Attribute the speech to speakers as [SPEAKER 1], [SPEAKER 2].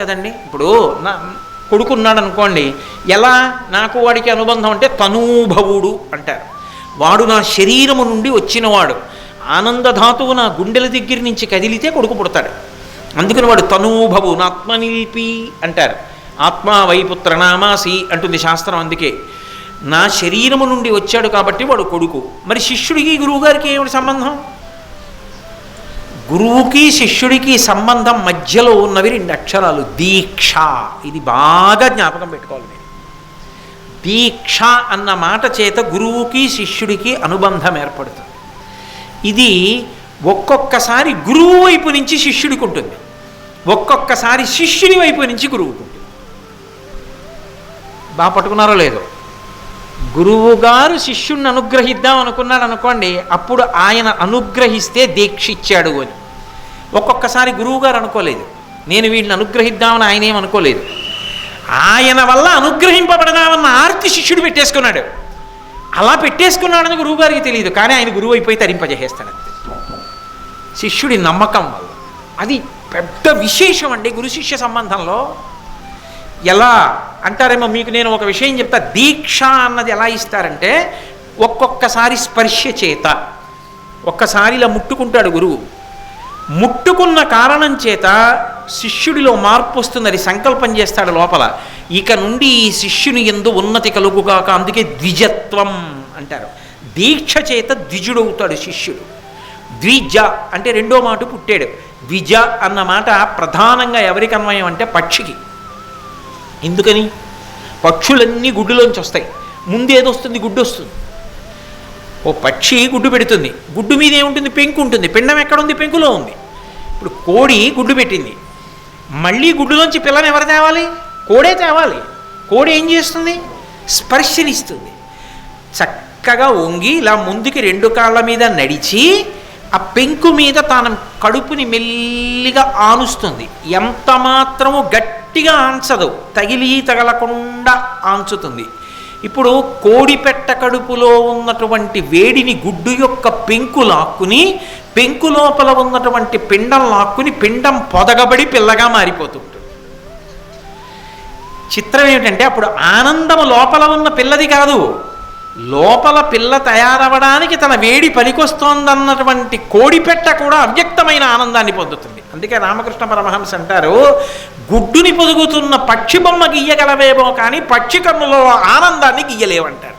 [SPEAKER 1] కదండి? ఇప్పుడు నా కొడుకున్నాడు అనుకోండి ఎలా నాకు వాడికి అనుబంధం అంటే తనూభవుడు అంటారు. వాడు నా శరీరము నుండి వచ్చినవాడు. ఆనందధాతువు నా గుండెల దగ్గర నుంచి కదిలితే కొడుకు పుడతాడు. అందుకని వాడు తనూభవు నా ఆత్మనిల్పి అంటారు. ఆత్మా వైపుత్ర నామాసి అంటుంది శాస్త్రం అందుకే. నా శరీరము నుండి వచ్చాడు కాబట్టి వాడు కొడుకు. మరి శిష్యుడికి గురువుగారికి ఏమిటి సంబంధం? గురువుకి శిష్యుడికి సంబంధం మధ్యలో ఉన్నవి రెండు అక్షరాలు. దీక్ష. ఇది బాగా జ్ఞాపకం పెట్టుకోవాలి మీరు. దీక్ష అన్న మాట చేత గురువుకి శిష్యుడికి అనుబంధం ఏర్పడుతుంది. ఇది ఒక్కొక్కసారి గురువు వైపు నుంచి శిష్యుడికి ఉంటుంది. ఒక్కొక్కసారి శిష్యుడి వైపు నుంచి గురువుకు ఉంటుంది. బాగా పట్టుకున్నారో లేదో? గురువు గారు శిష్యుణ్ణి అనుగ్రహిద్దాం అనుకున్నాడు అనుకోండి అప్పుడు ఆయన అనుగ్రహిస్తే దీక్ష ఇచ్చాడు అని. ఒక్కొక్కసారి గురువు గారు అనుకోలేదు. నేను వీడిని అనుగ్రహిద్దామని ఆయన ఏమనుకోలేదు అనుకోలేదు. ఆయన వల్ల అనుగ్రహింపబడదామన్న ఆర్తి శిష్యుడు పెట్టేసుకున్నాడు. అలా పెట్టేసుకున్నాడని గురువు గారికి తెలియదు. కానీ ఆయన గురువు అయిపోయి తరింపజేసేస్తాడు శిష్యుడి నమ్మకం వల్ల. అది పెద్ద విశేషం అండి గురు శిష్య సంబంధంలో. ఎలా అంటారేమో మీకు నేను ఒక విషయం చెప్తా. దీక్ష అన్నది ఎలా ఇస్తారంటే ఒక్కొక్కసారి స్పర్శ చేత. ఒక్కసారి ఇలా ముట్టుకుంటాడు గురువు. ముట్టుకున్న కారణం చేత శిష్యుడిలో మార్పు వస్తుందని సంకల్పం చేస్తాడు లోపల. ఇక నుండి ఈ శిష్యుని ఎందు ఉన్నతి కలుగుగాక అందుకే ద్విజత్వం అంటారు. దీక్ష చేత ద్విజుడవుతాడు శిష్యుడు. ద్విజ అంటే రెండో మాట పుట్టాడు. ద్విజ అన్న మాట ప్రధానంగా ఎవరికి అన్వయం అంటే పక్షికి. ఎందుకని? పక్షులన్నీ గుడ్డులోంచి వస్తాయి. ముందు వస్తుంది? గుడ్డు వస్తుంది. ఓ పక్షి గుడ్డు పెడుతుంది. గుడ్డు మీద ఏముంటుంది పెంకు ఉంటుంది. పిండం ఎక్కడుంది పెంకులో ఉంది. కోడి గుడ్డు పెట్టింది. మళ్ళీ గుడ్డులోంచి పిల్లని ఎవరు తేవాలి? కోడే తేవాలి. కోడి ఏం చేస్తుంది? స్పర్శనిస్తుంది. చక్కగా వంగి ఇలా ముందుకి రెండు కాళ్ళ మీద నడిచి ఆ పెంకు మీద తన కడుపుని మెల్లిగా ఆనుస్తుంది. ఎంత మాత్రము గట్టిగా ఆంచదు తగిలి తగలకుండా ఆంచుతుంది ఇప్పుడు కోడిపెట్ట కడుపులో ఉన్నటువంటి వేడిని గుడ్డు యొక్క పెంకు లాక్కుని పెంకు లోపల ఉన్నటువంటి పిండం లాక్కుని పిండం పొదగబడి పిల్లగా మారిపోతుంటుంది. చిత్రం ఏమిటంటే అప్పుడు ఆనందము లోపల ఉన్న పిల్లది కాదు లోపల పిల్ల తయారవడానికి తన వేడి పనికొస్తోందన్నటువంటి కోడిపెట్ట కూడా అవ్యక్తమైన ఆనందాన్ని పొందుతుంది. అందుకే రామకృష్ణ పరమహంస అంటారు గుడ్డుని పొదుగుతున్న పక్షి బొమ్మ గీయగలవేమో కానీ పక్షి కన్నులో ఆనందాన్ని గీయలేవంటారు